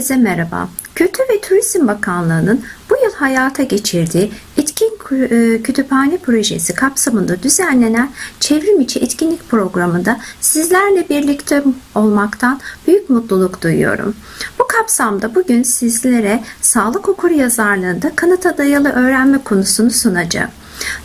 Herkese merhaba. Kültür ve Turizm Bakanlığı'nın bu yıl hayata geçirdiği Etkin e, Kütüphane Projesi kapsamında düzenlenen çevrim içi etkinlik programında sizlerle birlikte olmaktan büyük mutluluk duyuyorum. Bu kapsamda bugün sizlere sağlık okur yazarlığında kanıta dayalı öğrenme konusunu sunacağım.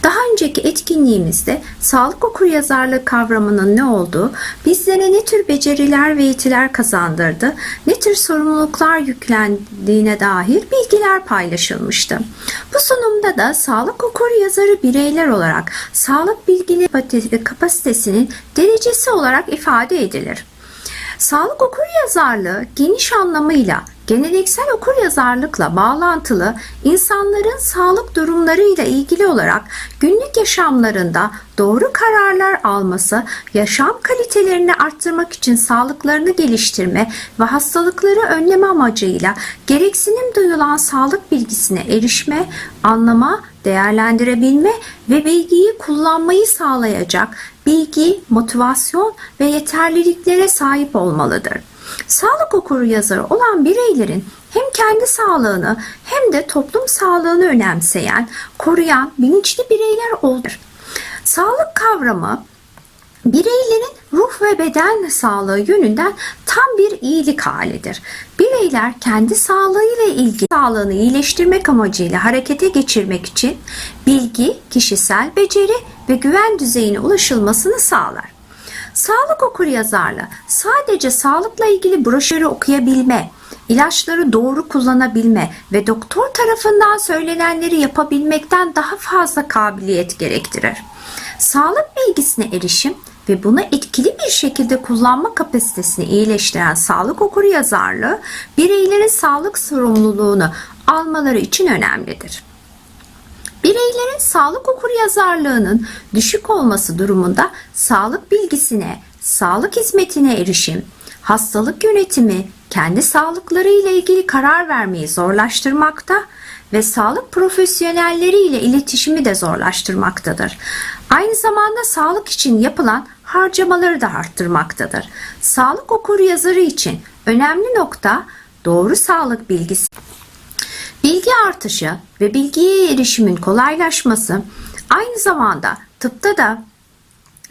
Daha önceki etkinliğimizde sağlık okuryazarlığı kavramının ne olduğu, bizlere ne tür beceriler ve yetiler kazandırdı, ne tür sorumluluklar yüklendiğine dair bilgiler paylaşılmıştı. Bu sunumda da sağlık okuryazarı bireyler olarak sağlık bilgili kapasitesinin derecesi olarak ifade edilir. Sağlık okuryazarlığı geniş anlamıyla geleneksel okuryazarlıkla bağlantılı insanların sağlık durumlarıyla ilgili olarak günlük yaşamlarında doğru kararlar alması, yaşam kalitelerini arttırmak için sağlıklarını geliştirme ve hastalıkları önleme amacıyla gereksinim duyulan sağlık bilgisine erişme, anlama, değerlendirebilme ve bilgiyi kullanmayı sağlayacak bilgi, motivasyon ve yeterliliklere sahip olmalıdır. Sağlık okuru yazarı olan bireylerin hem kendi sağlığını hem de toplum sağlığını önemseyen, koruyan bilinçli bireyler olur. Sağlık kavramı bireylerin ruh ve beden sağlığı yönünden tam bir iyilik halidir. Bireyler kendi sağlığıyla ilgili sağlığını iyileştirmek amacıyla harekete geçirmek için bilgi, kişisel beceri ve güven düzeyine ulaşılmasını sağlar. Sağlık okuryazarlığı sadece sağlıkla ilgili broşürü okuyabilme, ilaçları doğru kullanabilme ve doktor tarafından söylenenleri yapabilmekten daha fazla kabiliyet gerektirir. Sağlık bilgisine erişim ve bunu etkili bir şekilde kullanma kapasitesini iyileştiren sağlık okuryazarlığı bireylerin sağlık sorumluluğunu almaları için önemlidir. Bireylerin sağlık okuryazarlığının düşük olması durumunda sağlık bilgisine, sağlık hizmetine erişim, hastalık yönetimi, kendi sağlıkları ile ilgili karar vermeyi zorlaştırmakta ve sağlık profesyonelleri ile iletişimi de zorlaştırmaktadır. Aynı zamanda sağlık için yapılan harcamaları da arttırmaktadır. Sağlık okuryazarı için önemli nokta doğru sağlık bilgisi Bilgi artışı ve bilgiye erişimin kolaylaşması aynı zamanda tıpta da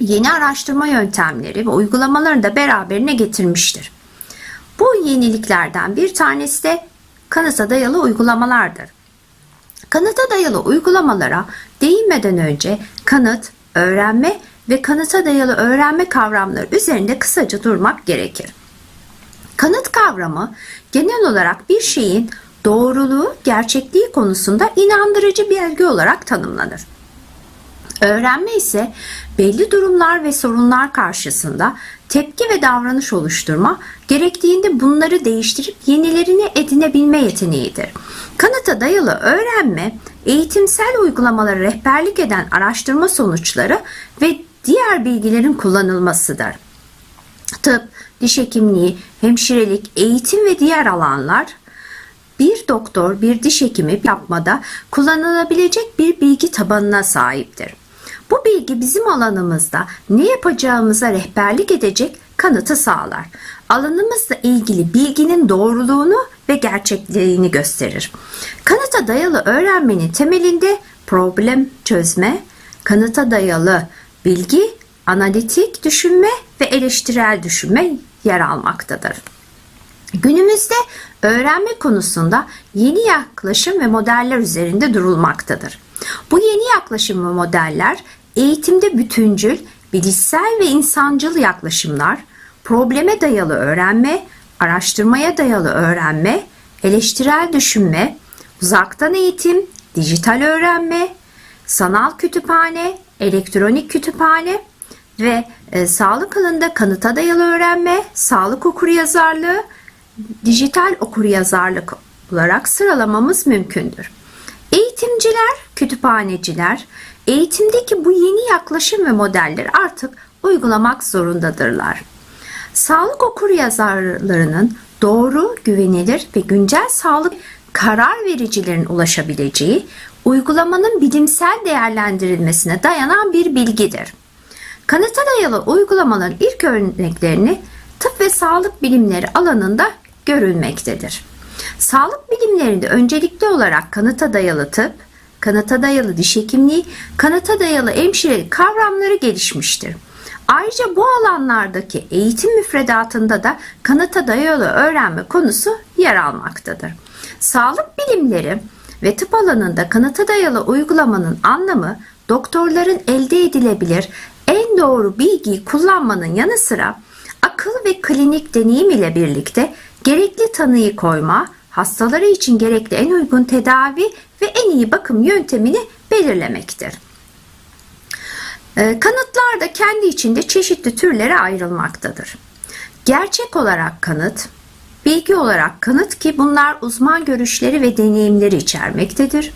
yeni araştırma yöntemleri ve uygulamalarını da beraberine getirmiştir. Bu yeniliklerden bir tanesi de kanıta dayalı uygulamalardır. Kanıta dayalı uygulamalara değinmeden önce kanıt, öğrenme ve kanıta dayalı öğrenme kavramları üzerinde kısaca durmak gerekir. Kanıt kavramı genel olarak bir şeyin doğruluğu, gerçekliği konusunda inandırıcı bilgi olarak tanımlanır. Öğrenme ise belli durumlar ve sorunlar karşısında tepki ve davranış oluşturma, gerektiğinde bunları değiştirip yenilerini edinebilme yeteneğidir. Kanıta dayalı öğrenme, eğitimsel uygulamalara rehberlik eden araştırma sonuçları ve diğer bilgilerin kullanılmasıdır. Tıp, diş hekimliği, hemşirelik, eğitim ve diğer alanlar bir doktor, bir diş hekimi yapmada kullanılabilecek bir bilgi tabanına sahiptir. Bu bilgi bizim alanımızda ne yapacağımıza rehberlik edecek kanıtı sağlar. Alanımızla ilgili bilginin doğruluğunu ve gerçekliğini gösterir. Kanıta dayalı öğrenmenin temelinde problem çözme, kanıta dayalı bilgi, analitik düşünme ve eleştirel düşünme yer almaktadır. Günümüzde öğrenme konusunda yeni yaklaşım ve modeller üzerinde durulmaktadır. Bu yeni yaklaşım ve modeller eğitimde bütüncül, bilişsel ve insancıl yaklaşımlar, probleme dayalı öğrenme, araştırmaya dayalı öğrenme, eleştirel düşünme, uzaktan eğitim, dijital öğrenme, sanal kütüphane, elektronik kütüphane ve e, sağlık alanında kanıta dayalı öğrenme, sağlık okuryazarlığı, dijital okuryazarlık olarak sıralamamız mümkündür. Eğitimciler, kütüphaneciler eğitimdeki bu yeni yaklaşım ve modelleri artık uygulamak zorundadırlar. Sağlık okuryazarlarının doğru, güvenilir ve güncel sağlık karar vericilerin ulaşabileceği uygulamanın bilimsel değerlendirilmesine dayanan bir bilgidir. Kanıta dayalı uygulamaların ilk örneklerini tıp ve sağlık bilimleri alanında görülmektedir. Sağlık bilimlerinde öncelikli olarak kanıta dayalı tıp, kanıta dayalı diş hekimliği, kanıta dayalı hemşirelik kavramları gelişmiştir. Ayrıca bu alanlardaki eğitim müfredatında da kanıta dayalı öğrenme konusu yer almaktadır. Sağlık bilimleri ve tıp alanında kanıta dayalı uygulamanın anlamı doktorların elde edilebilir en doğru bilgiyi kullanmanın yanı sıra akıl ve klinik deneyim ile birlikte gerekli tanıyı koyma, hastaları için gerekli en uygun tedavi ve en iyi bakım yöntemini belirlemektir. Ee, Kanıtlar da kendi içinde çeşitli türlere ayrılmaktadır. Gerçek olarak kanıt, bilgi olarak kanıt ki bunlar uzman görüşleri ve deneyimleri içermektedir.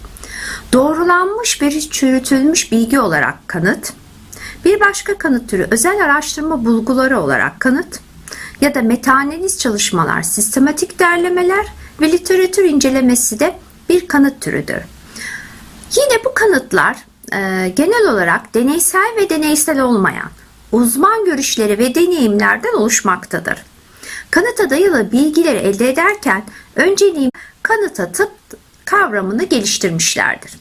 Doğrulanmış bir çürütülmüş bilgi olarak kanıt, bir başka kanıt türü özel araştırma bulguları olarak kanıt ya da metaanaliz çalışmalar, sistematik derlemeler ve literatür incelemesi de bir kanıt türüdür. Yine bu kanıtlar e, genel olarak deneysel ve deneysel olmayan uzman görüşleri ve deneyimlerden oluşmaktadır. Kanıta dayalı bilgileri elde ederken önceliğim kanıta tıp kavramını geliştirmişlerdir.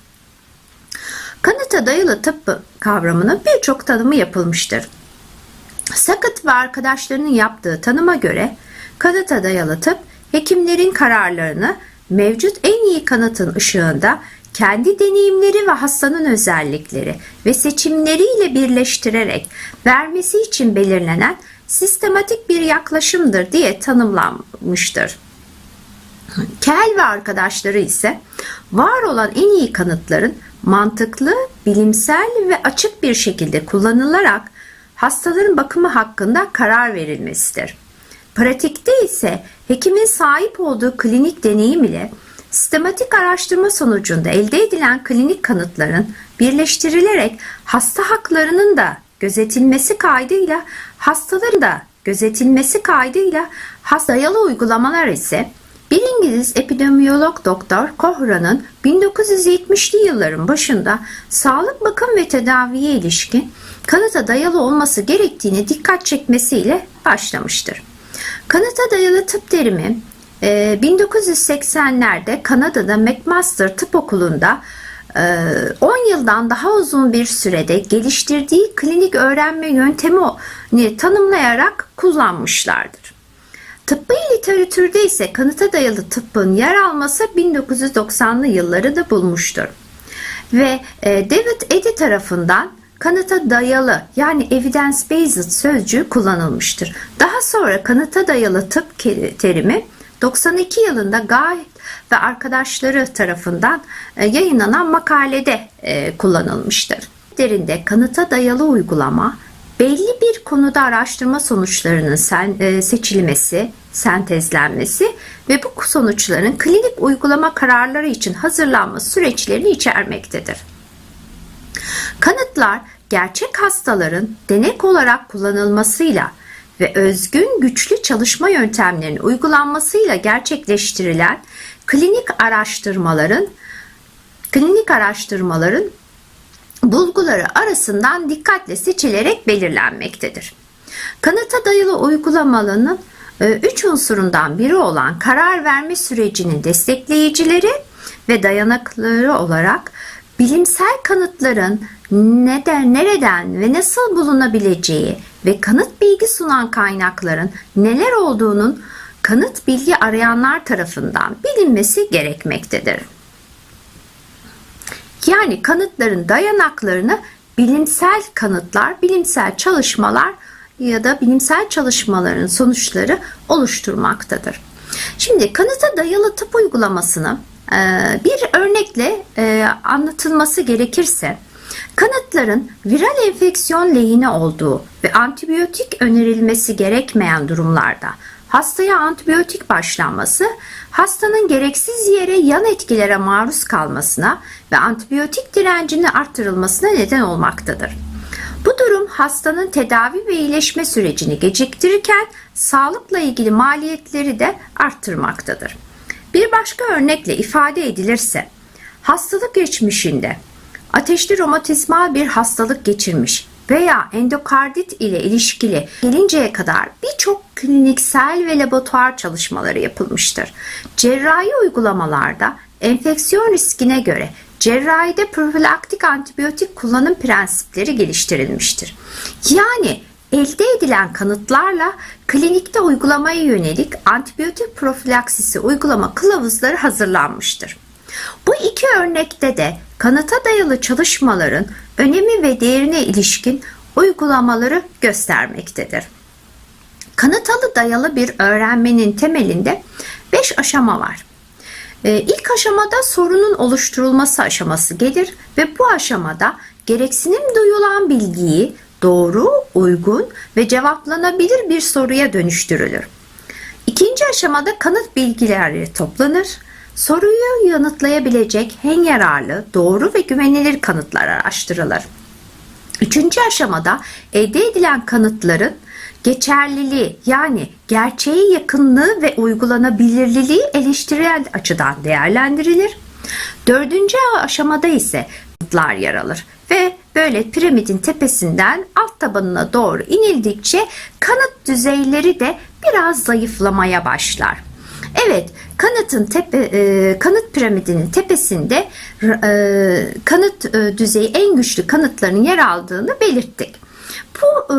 Kanıta dayalı tıp kavramının birçok tanımı yapılmıştır. Sakıt ve arkadaşlarının yaptığı tanıma göre kanıta dayalı tıp hekimlerin kararlarını mevcut en iyi kanıtın ışığında kendi deneyimleri ve hastanın özellikleri ve seçimleriyle birleştirerek vermesi için belirlenen sistematik bir yaklaşımdır diye tanımlanmıştır. Kel ve arkadaşları ise var olan en iyi kanıtların mantıklı, bilimsel ve açık bir şekilde kullanılarak hastaların bakımı hakkında karar verilmesidir. Pratikte ise hekimin sahip olduğu klinik deneyim ile sistematik araştırma sonucunda elde edilen klinik kanıtların birleştirilerek hasta haklarının da gözetilmesi kaydıyla hastaların da gözetilmesi kaydıyla hasta dayalı uygulamalar ise bir İngiliz epidemiyolog doktor Kohran'ın 1970'li yılların başında sağlık bakım ve tedaviye ilişkin kanıta dayalı olması gerektiğini dikkat çekmesiyle başlamıştır. Kanıta dayalı tıp terimi 1980'lerde Kanada'da McMaster Tıp Okulu'nda 10 yıldan daha uzun bir sürede geliştirdiği klinik öğrenme yöntemini tanımlayarak kullanmışlardır. Tıbbi literatürde ise kanıta dayalı tıbbın yer alması 1990'lı yılları da bulmuştur. Ve David Eddy tarafından kanıta dayalı yani evidence based sözcüğü kullanılmıştır. Daha sonra kanıta dayalı tıp terimi 92 yılında Guy ve arkadaşları tarafından yayınlanan makalede kullanılmıştır. Derinde kanıta dayalı uygulama belli bir konuda araştırma sonuçlarının sen, seçilmesi, sentezlenmesi ve bu sonuçların klinik uygulama kararları için hazırlanma süreçlerini içermektedir. Kanıtlar gerçek hastaların denek olarak kullanılmasıyla ve özgün güçlü çalışma yöntemlerinin uygulanmasıyla gerçekleştirilen klinik araştırmaların klinik araştırmaların bulguları arasından dikkatle seçilerek belirlenmektedir. Kanıta dayalı uygulamanın üç unsurundan biri olan karar verme sürecinin destekleyicileri ve dayanakları olarak bilimsel kanıtların neden, nereden ve nasıl bulunabileceği ve kanıt bilgi sunan kaynakların neler olduğunun kanıt bilgi arayanlar tarafından bilinmesi gerekmektedir. Yani kanıtların dayanaklarını bilimsel kanıtlar, bilimsel çalışmalar ya da bilimsel çalışmaların sonuçları oluşturmaktadır. Şimdi kanıta dayalı tıp uygulamasını bir örnekle anlatılması gerekirse kanıtların viral enfeksiyon lehine olduğu ve antibiyotik önerilmesi gerekmeyen durumlarda hastaya antibiyotik başlanması hastanın gereksiz yere yan etkilere maruz kalmasına ve antibiyotik direncini arttırılmasına neden olmaktadır. Bu durum hastanın tedavi ve iyileşme sürecini geciktirirken sağlıkla ilgili maliyetleri de arttırmaktadır. Bir başka örnekle ifade edilirse hastalık geçmişinde ateşli romatizmal bir hastalık geçirmiş veya endokardit ile ilişkili gelinceye kadar birçok kliniksel ve laboratuvar çalışmaları yapılmıştır. Cerrahi uygulamalarda enfeksiyon riskine göre cerrahide profilaktik antibiyotik kullanım prensipleri geliştirilmiştir. Yani elde edilen kanıtlarla klinikte uygulamaya yönelik antibiyotik profilaksisi uygulama kılavuzları hazırlanmıştır. Bu iki örnekte de kanıta dayalı çalışmaların önemi ve değerine ilişkin uygulamaları göstermektedir. Kanıtalı dayalı bir öğrenmenin temelinde 5 aşama var. Ee, İlk aşamada sorunun oluşturulması aşaması gelir ve bu aşamada gereksinim duyulan bilgiyi doğru, uygun ve cevaplanabilir bir soruya dönüştürülür. İkinci aşamada kanıt bilgileri toplanır. Soruyu yanıtlayabilecek en yararlı, doğru ve güvenilir kanıtlar araştırılır. Üçüncü aşamada elde edilen kanıtların geçerliliği yani gerçeğe yakınlığı ve uygulanabilirliği eleştirel açıdan değerlendirilir. Dördüncü aşamada ise kanıtlar yer alır ve böyle piramidin tepesinden alt tabanına doğru inildikçe kanıt düzeyleri de biraz zayıflamaya başlar. Evet, kanıtın tepe, e, kanıt piramidinin tepesinde e, kanıt e, düzeyi en güçlü kanıtların yer aldığını belirttik. Bu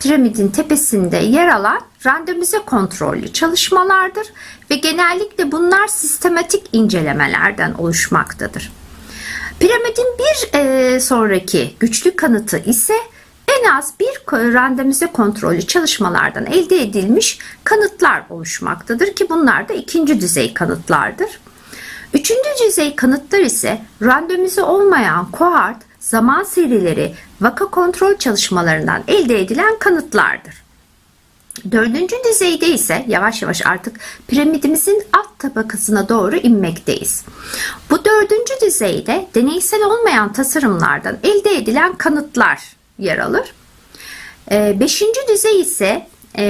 piramidin tepesinde yer alan randomize kontrollü çalışmalardır ve genellikle bunlar sistematik incelemelerden oluşmaktadır. Piramidin bir e, sonraki güçlü kanıtı ise en az bir randomize kontrollü çalışmalardan elde edilmiş kanıtlar oluşmaktadır ki bunlar da ikinci düzey kanıtlardır. Üçüncü düzey kanıtlar ise randomize olmayan kohort, zaman serileri, vaka kontrol çalışmalarından elde edilen kanıtlardır. Dördüncü düzeyde ise yavaş yavaş artık piramidimizin alt tabakasına doğru inmekteyiz. Bu dördüncü düzeyde deneysel olmayan tasarımlardan elde edilen kanıtlar yer alır. Ee, beşinci düzey ise e,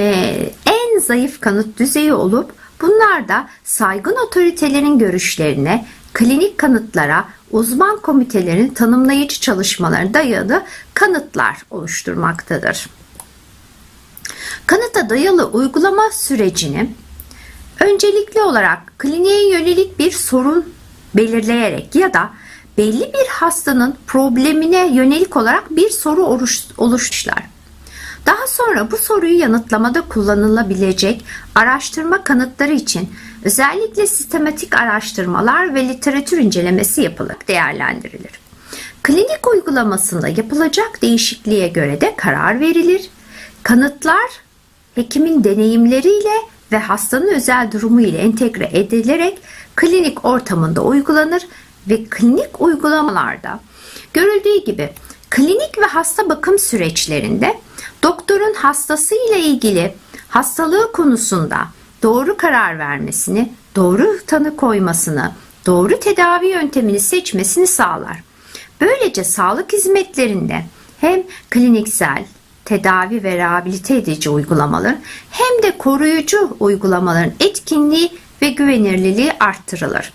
en zayıf kanıt düzeyi olup bunlar da saygın otoritelerin görüşlerine, klinik kanıtlara, uzman komitelerin tanımlayıcı çalışmalarına dayalı kanıtlar oluşturmaktadır. Kanıta dayalı uygulama sürecini öncelikli olarak kliniğe yönelik bir sorun belirleyerek ya da belli bir hastanın problemine yönelik olarak bir soru oluştururlar. Daha sonra bu soruyu yanıtlamada kullanılabilecek araştırma kanıtları için özellikle sistematik araştırmalar ve literatür incelemesi yapılır, değerlendirilir. Klinik uygulamasında yapılacak değişikliğe göre de karar verilir. Kanıtlar hekimin deneyimleriyle ve hastanın özel durumu ile entegre edilerek klinik ortamında uygulanır ve klinik uygulamalarda görüldüğü gibi klinik ve hasta bakım süreçlerinde doktorun hastası ile ilgili hastalığı konusunda doğru karar vermesini, doğru tanı koymasını, doğru tedavi yöntemini seçmesini sağlar. Böylece sağlık hizmetlerinde hem kliniksel, tedavi ve rehabilite edici uygulamaların hem de koruyucu uygulamaların etkinliği ve güvenirliliği arttırılır.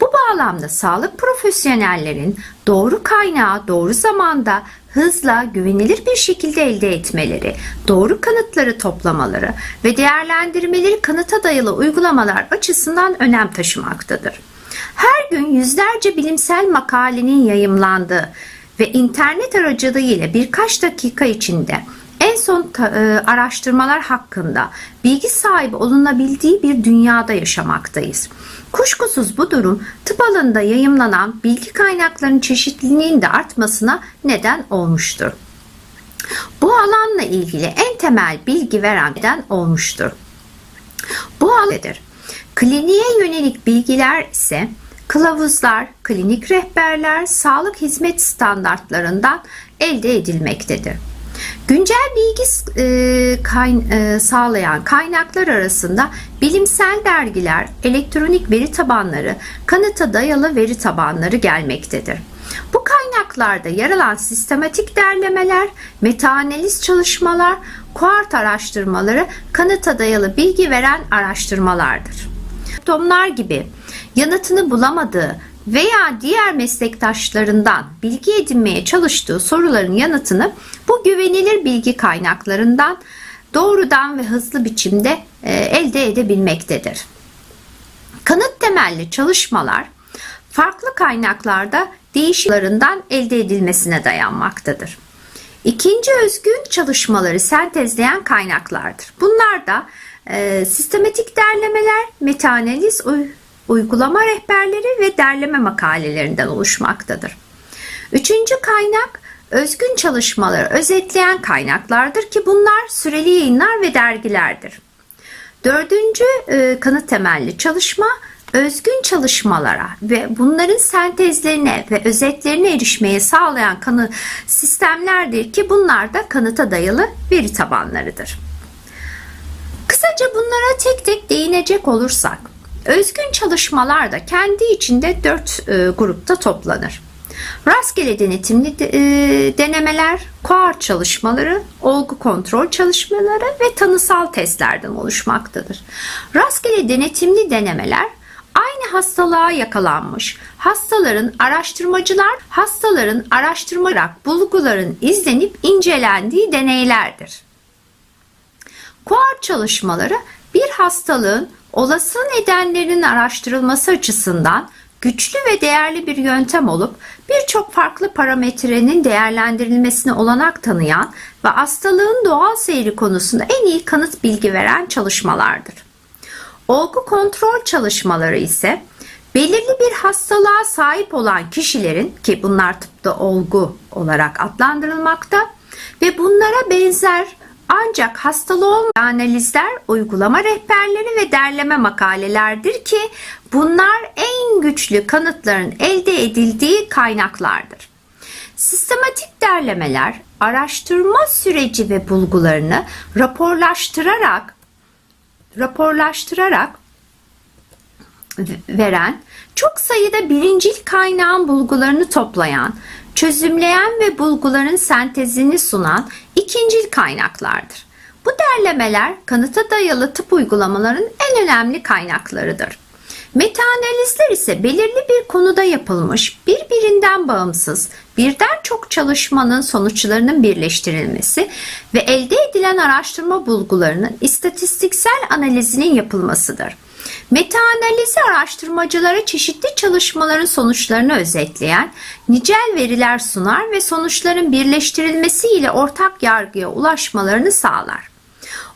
Bu bağlamda sağlık profesyonellerin doğru kaynağı doğru zamanda hızla güvenilir bir şekilde elde etmeleri, doğru kanıtları toplamaları ve değerlendirmeleri kanıta dayalı uygulamalar açısından önem taşımaktadır. Her gün yüzlerce bilimsel makalenin yayımlandığı ve internet aracılığıyla birkaç dakika içinde en son e, araştırmalar hakkında bilgi sahibi olunabildiği bir dünyada yaşamaktayız. Kuşkusuz bu durum tıp alanında yayımlanan bilgi kaynaklarının çeşitliliğinin de artmasına neden olmuştur. Bu alanla ilgili en temel bilgi veren neden olmuştur. Bu alandır. Kliniğe yönelik bilgiler ise kılavuzlar, klinik rehberler, sağlık hizmet standartlarından elde edilmektedir. Güncel bilgi e, kayn, e, sağlayan kaynaklar arasında bilimsel dergiler, elektronik veri tabanları, kanıta dayalı veri tabanları gelmektedir. Bu kaynaklarda yer alan sistematik derlemeler, metaanaliz çalışmalar, kuart araştırmaları kanıta dayalı bilgi veren araştırmalardır. Tomlar gibi yanıtını bulamadığı veya diğer meslektaşlarından bilgi edinmeye çalıştığı soruların yanıtını bu güvenilir bilgi kaynaklarından doğrudan ve hızlı biçimde e, elde edebilmektedir. Kanıt temelli çalışmalar farklı kaynaklarda değişimlerinden elde edilmesine dayanmaktadır. İkinci özgün çalışmaları sentezleyen kaynaklardır. Bunlar da e, sistematik derlemeler, metaanaliz, uygulama rehberleri ve derleme makalelerinden oluşmaktadır. Üçüncü kaynak özgün çalışmaları özetleyen kaynaklardır ki bunlar süreli yayınlar ve dergilerdir. Dördüncü e, kanıt temelli çalışma özgün çalışmalara ve bunların sentezlerine ve özetlerine erişmeye sağlayan kanı sistemlerdir ki bunlar da kanıta dayalı veri tabanlarıdır. Kısaca bunlara tek tek değinecek olursak, özgün çalışmalar da kendi içinde dört e, grupta toplanır. Rastgele denetimli de- e, denemeler, kuar çalışmaları, olgu kontrol çalışmaları ve tanısal testlerden oluşmaktadır. Rastgele denetimli denemeler aynı hastalığa yakalanmış hastaların araştırmacılar hastaların araştırmarak bulguların izlenip incelendiği deneylerdir. Kuar çalışmaları bir hastalığın olası nedenlerinin araştırılması açısından güçlü ve değerli bir yöntem olup birçok farklı parametrenin değerlendirilmesine olanak tanıyan ve hastalığın doğal seyri konusunda en iyi kanıt bilgi veren çalışmalardır. Olgu kontrol çalışmaları ise belirli bir hastalığa sahip olan kişilerin ki bunlar tıpta olgu olarak adlandırılmakta ve bunlara benzer ancak hastalığı olmayan analizler, uygulama rehberleri ve derleme makalelerdir ki bunlar en güçlü kanıtların elde edildiği kaynaklardır. Sistematik derlemeler araştırma süreci ve bulgularını raporlaştırarak raporlaştırarak veren, çok sayıda birincil kaynağın bulgularını toplayan, çözümleyen ve bulguların sentezini sunan ikincil kaynaklardır. Bu derlemeler kanıta dayalı tıp uygulamaların en önemli kaynaklarıdır. Metaanalizler ise belirli bir konuda yapılmış, birbirinden bağımsız, birden çok çalışmanın sonuçlarının birleştirilmesi ve elde edilen araştırma bulgularının istatistiksel analizinin yapılmasıdır. Metaanalizi araştırmacılara çeşitli çalışmaların sonuçlarını özetleyen nicel veriler sunar ve sonuçların birleştirilmesiyle ortak yargıya ulaşmalarını sağlar.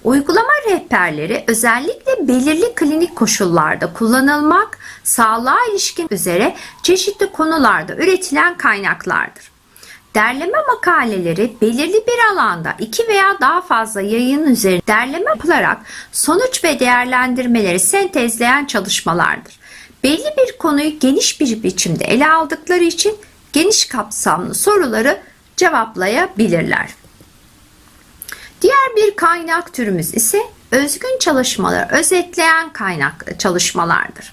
Uygulama rehberleri özellikle belirli klinik koşullarda kullanılmak, sağlığa ilişkin üzere çeşitli konularda üretilen kaynaklardır. Derleme makaleleri belirli bir alanda iki veya daha fazla yayın üzerine derleme yapılarak sonuç ve değerlendirmeleri sentezleyen çalışmalardır. Belli bir konuyu geniş bir biçimde ele aldıkları için geniş kapsamlı soruları cevaplayabilirler. Diğer bir kaynak türümüz ise özgün çalışmaları özetleyen kaynak çalışmalardır.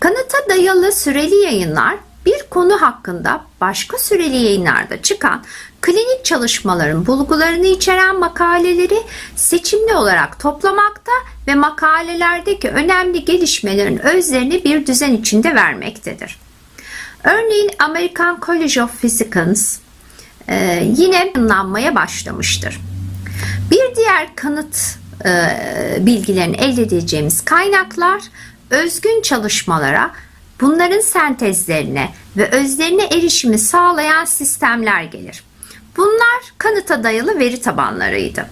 Kanıta dayalı süreli yayınlar bir konu hakkında başka süreli yayınlarda çıkan klinik çalışmaların bulgularını içeren makaleleri seçimli olarak toplamakta ve makalelerdeki önemli gelişmelerin özlerini bir düzen içinde vermektedir. Örneğin American College of Physicians e, yine yayınlanmaya başlamıştır. Bir diğer kanıt e, bilgilerini elde edeceğimiz kaynaklar özgün çalışmalara, bunların sentezlerine ve özlerine erişimi sağlayan sistemler gelir. Bunlar kanıta dayalı veri tabanlarıydı.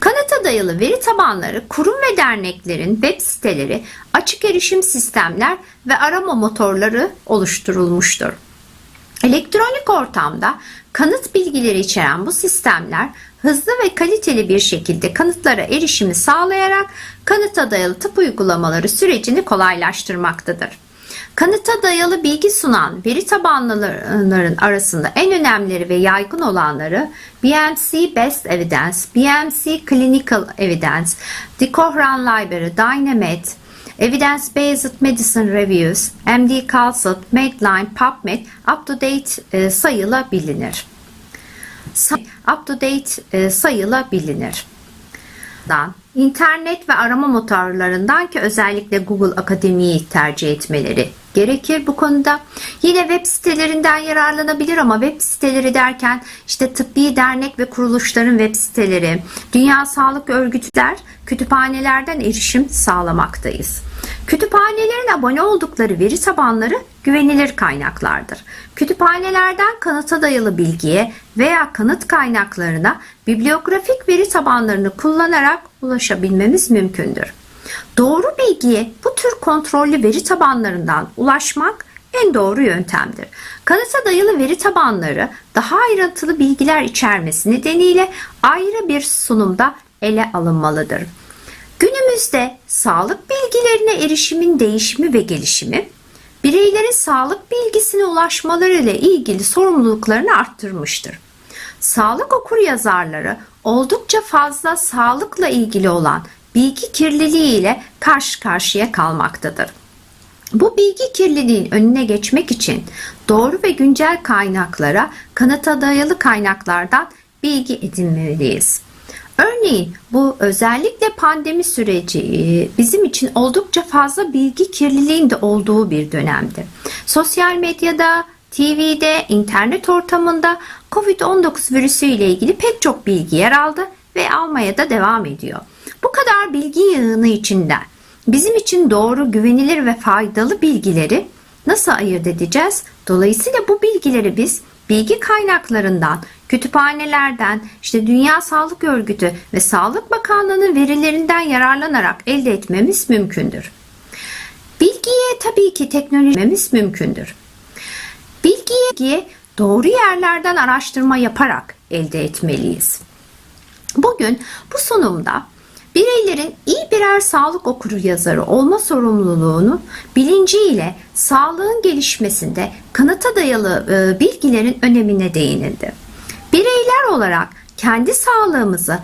Kanıta dayalı veri tabanları kurum ve derneklerin web siteleri, açık erişim sistemler ve arama motorları oluşturulmuştur. Elektronik ortamda kanıt bilgileri içeren bu sistemler hızlı ve kaliteli bir şekilde kanıtlara erişimi sağlayarak kanıta dayalı tıp uygulamaları sürecini kolaylaştırmaktadır. Kanıta dayalı bilgi sunan veri tabanlarının arasında en önemlileri ve yaygın olanları BMC Best Evidence, BMC Clinical Evidence, The Cochrane Library, Dynamed, Evidence Based Medicine Reviews, MD Calsat, Medline, PubMed up to date e, sayılabilir. Up to date e, sayılabilir. Dan, internet ve arama motorlarından ki özellikle Google Akademi'yi tercih etmeleri gerekir bu konuda. Yine web sitelerinden yararlanabilir ama web siteleri derken işte tıbbi dernek ve kuruluşların web siteleri, Dünya Sağlık Örgütler, kütüphanelerden erişim sağlamaktayız. Kütüphanelerin abone oldukları veri tabanları güvenilir kaynaklardır. Kütüphanelerden kanıta dayalı bilgiye veya kanıt kaynaklarına bibliografik veri tabanlarını kullanarak ulaşabilmemiz mümkündür. Doğru bilgiye bu tür kontrollü veri tabanlarından ulaşmak en doğru yöntemdir. Kanıta dayalı veri tabanları daha ayrıntılı bilgiler içermesi nedeniyle ayrı bir sunumda ele alınmalıdır. Günümüzde sağlık bilgilerine erişimin değişimi ve gelişimi bireylerin sağlık bilgisine ulaşmaları ile ilgili sorumluluklarını arttırmıştır. Sağlık okur yazarları oldukça fazla sağlıkla ilgili olan bilgi kirliliği ile karşı karşıya kalmaktadır. Bu bilgi kirliliğin önüne geçmek için doğru ve güncel kaynaklara, kanıta dayalı kaynaklardan bilgi edinmeliyiz. Örneğin bu özellikle pandemi süreci e, bizim için oldukça fazla bilgi kirliliğinde olduğu bir dönemdi. Sosyal medyada, TV'de, internet ortamında COVID-19 virüsü ile ilgili pek çok bilgi yer aldı ve almaya da devam ediyor. Bu kadar bilgi yığını içinden bizim için doğru, güvenilir ve faydalı bilgileri nasıl ayırt edeceğiz? Dolayısıyla bu bilgileri biz bilgi kaynaklarından, kütüphanelerden, işte Dünya Sağlık Örgütü ve Sağlık Bakanlığı'nın verilerinden yararlanarak elde etmemiz mümkündür. Bilgiye tabii ki teknolojimiz mümkündür. Bilgiyi doğru yerlerden araştırma yaparak elde etmeliyiz. Bugün bu sunumda bireylerin iyi birer sağlık okuru yazarı olma sorumluluğunu bilinciyle sağlığın gelişmesinde kanıta dayalı e, bilgilerin önemine değinildi. Bireyler olarak kendi sağlığımızı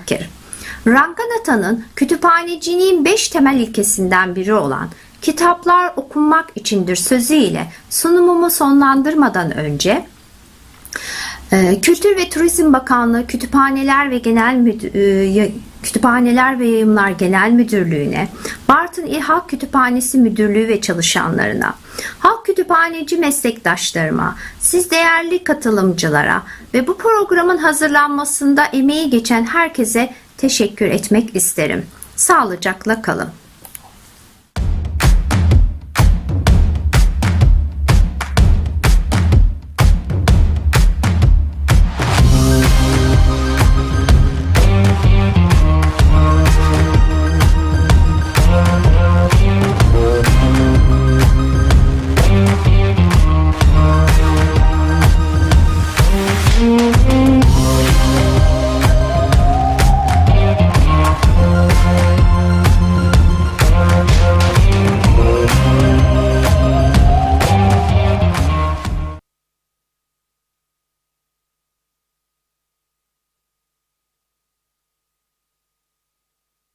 Ranganathan'ın kütüphaneciliğin beş temel ilkesinden biri olan kitaplar okunmak içindir sözüyle sunumumu sonlandırmadan önce ee, Kültür ve Turizm Bakanlığı Kütüphaneler ve Genel Müdür, e, Kütüphaneler ve Yayımlar Genel Müdürlüğü'ne, Bartın İl Halk Kütüphanesi Müdürlüğü ve çalışanlarına, halk kütüphaneci meslektaşlarıma, siz değerli katılımcılara ve bu programın hazırlanmasında emeği geçen herkese teşekkür etmek isterim. Sağlıcakla kalın.